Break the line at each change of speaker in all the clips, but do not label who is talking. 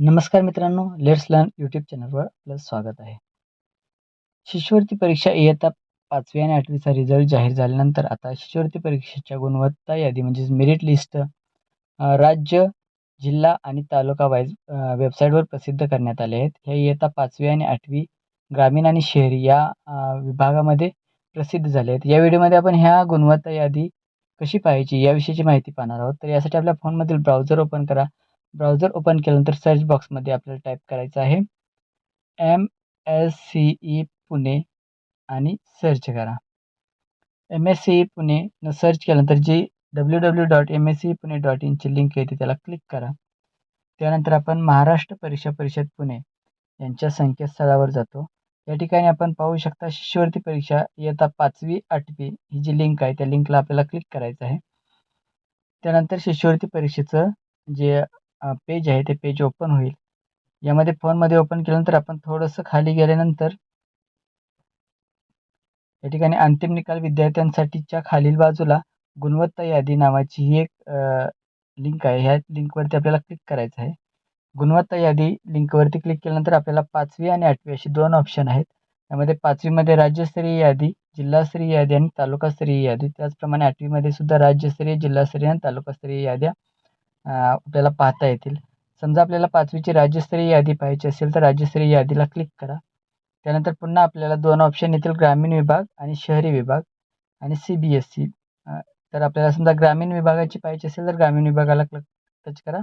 नमस्कार मित्रांनो let's learn YouTube चॅनलवर आपलं स्वागत आहे. शिष्यवृत्ती परीक्षा इयत्ता पाचवी आणि आठवीचा रिझल्ट जाहीर झाल्यानंतर आता शिष्यवृत्ती परीक्षेच्या गुणवत्ता यादी म्हणजेच मेरिट लिस्ट राज्य जिल्हा आणि तालुका वाईज वेबसाईटवर प्रसिद्ध करण्यात आले आहेत. ह्या इयत्ता पाचवी आणि आठवी ग्रामीण आणि शहरी या विभागामध्ये प्रसिद्ध झाले आहेत. या व्हिडिओमध्ये आपण ह्या गुणवत्ता यादी कशी पाहायची याविषयीची माहिती पाहणार आहोत. तर यासाठी आपल्या फोनमधील ब्राउझर ओपन करा. ब्राउझर ओपन केल्यानंतर सर्च बॉक्समध्ये आपल्याला टाईप करायचं आहे. M S C E Pune आणि सर्च करा. M S C E Pune न सर्च केल्यानंतर जी W W dot M S C Pune dot इनची link येते त्याला क्लिक करा. त्यानंतर आपण महाराष्ट्र परीक्षा परिषद पुणे यांच्या संकेतस्थळावर जातो. या ठिकाणी आपण पाहू शकता शिष्यवृत्ती परीक्षा इयत्ता पाचवी आठवी ही जी लिंक आहे त्या लिंकला आपल्याला क्लिक करायचं आहे. त्यानंतर शिष्यवृत्ती परीक्षेचं जे पेज आहे ते पेज ओपन होईल. यामध्ये फोनमध्ये ओपन केल्यानंतर आपण थोडंसं खाली गेल्यानंतर या ठिकाणी अंतिम निकाल विद्यार्थ्यांसाठीच्या खालील बाजूला गुणवत्ता यादी नावाची ही एक लिंक आहे. ह्या लिंकवरती आपल्याला क्लिक करायचं आहे. गुणवत्ता यादी लिंकवरती क्लिक केल्यानंतर आपल्याला पाचवी आणि आठवी अशी दोन ऑप्शन आहेत. त्यामध्ये पाचवीमध्ये राज्यस्तरीय यादी जिल्हास्तरीय यादी आणि तालुकास्तरीय यादी. त्याचप्रमाणे आठवीमध्ये सुद्धा राज्यस्तरीय जिल्हास्तरीय आणि तालुकास्तरीय याद्या. आपल्याला पाहता येतील. समजा आपल्याला पाचवीची राज्यस्तरीय यादी पाहायची असेल तर राज्यस्तरीय यादीला क्लिक करा. त्यानंतर पुन्हा आपल्याला दोन ऑप्शन येतील ग्रामीण विभाग आणि शहरी विभाग आणि सी बी एस सी तर आपल्याला समजा ग्रामीण विभागाची पाहिजे असेल तर ग्रामीण विभागाला क्लिक टच करा.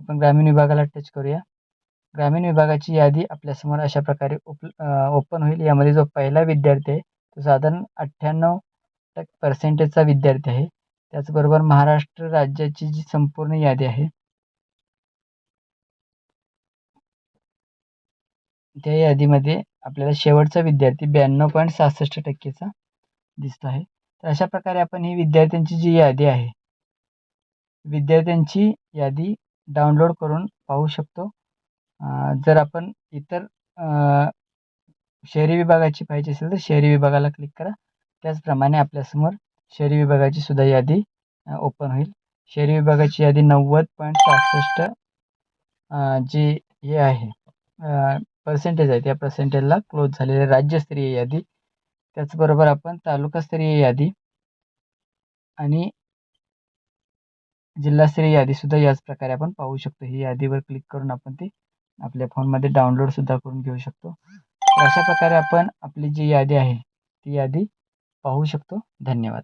आपण ग्रामीण विभागाला टच करूया. ग्रामीण विभागाची यादी आपल्यासमोर अशा प्रकारे उप ओपन होईल. यामध्ये जो पहिला विद्यार्थी आहे तो साधारण अठ्ठ्याण्णव टक्के पर्सेंटेजचा विद्यार्थी आहे. त्याचबरोबर महाराष्ट्र राज्याची जी संपूर्ण यादी आहे त्या यादीमध्ये आपल्याला शेवटचा विद्यार्थी ब्याण्णव पॉईंट सहासष्ट टक्केचा दिसतो आहे. तर अशा प्रकारे आपण ही विद्यार्थ्यांची जी यादी आहे विद्यार्थ्यांची यादी डाउनलोड करून पाहू शकतो. जर आपण इतर शहरी विभागाची पाहिजे असेल तर शहरी विभागाला क्लिक करा. त्याचप्रमाणे आपल्यासमोर शहरी विभागाची सुद्धा यादी ओपन होईल. शहरी विभागाची यादी नव्वद पॉईंट सहासष्ट जी हे आहे पर्सेंटेज आहे. त्या पर्सेंटेजला क्लोज झालेली राज्यस्तरीय यादी. त्याचबरोबर आपण तालुकास्तरीय यादी आणि जिल्हास्तरीय यादीसुद्धा याच प्रकारे आपण पाहू शकतो. ही यादीवर क्लिक करून आपण ती आपल्या फोनमध्ये डाउनलोडसुद्धा करून घेऊ शकतो. अशा प्रकारे आपण आपली जी यादी आहे ती यादी पाहू शकतो. धन्यवाद.